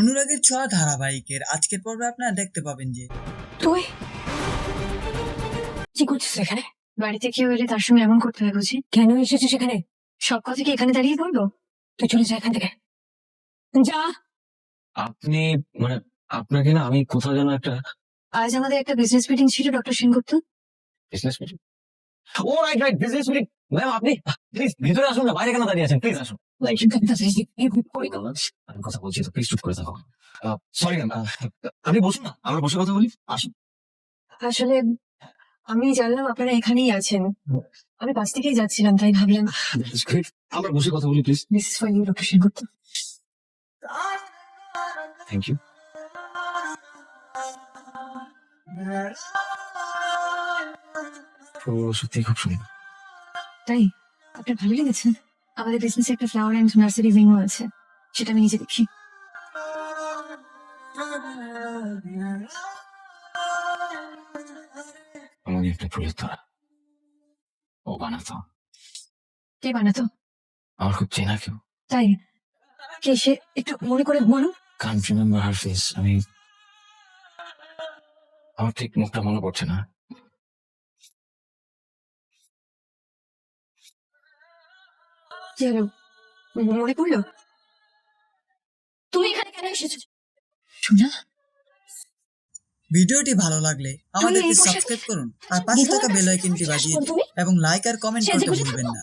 অনুরাগের ছোঁয়া ধারাবাহিকের আজকের পর্বে আপনারা দেখতে পাবেন যে তুই? কি করছিস এখানে? বাড়িতে কেউ এলে তার সঙ্গে এমন করতে হয় বুঝি? কেন এসেছিস এখানে? সব কথা কি এখানে দাঁড়িয়ে বলব? তুই চলে যা এখান থেকে। যা! আপনি মানে আপনাকে না আমি কোথাও যেন একটা আজ আমাদের একটা বিজনেস মিটিং ছিল doctor Sengupta. Business meeting oh right right business meeting ma'am আপনি প্লিজ ভিতরে আসুন না বাইরে কেন দাঁড়িয়ে আছেন? প্লিজ আসুন। আমি কথা বলছি তো প্লিজ চুপ করে থাকো। সরি ম্যাম আপনি বসুন না আমরা বসে কথা বলি। আসুন। আসলে আমি জানলাম আপনারা এখানেই আছেন। আমি কাছ থেকেই যাচ্ছিলাম তাই ভাবলাম আমরা বসে কথা বলি please this is for you doctor Sengupta thank you সত্যি খুব সুন্দর। তাই? আপনার ভালো লেগেছে। আমাদের বিজনেসে একটা ফ্লাওয়ার অ্যান্ড নার্সারি উইংও আছে। সেটা আমি নিজে দেখি। আমাকে একটা ফুলের তোরা ও বানাতো। কে বানাতো? আমার খুব চেনা কেউ। তাই? কে সে? একটু মনে করে বলুন। কান্ট রিমেম্বার হার ফেস আমি আমার ঠিক মুখটা মনে পড়ছে না। হলো মনে পড়ল। তুমি এখানে কেন এসেছ? সোনা ভিডিওটি ভালো লাগলে আমাদেরকে সাবস্ক্রাইব করুন আর পাশে থাকা বেল আইকনটি বাজিয়ে দিন এবং লাইক আর কমেন্ট করতে ভুলবেন না।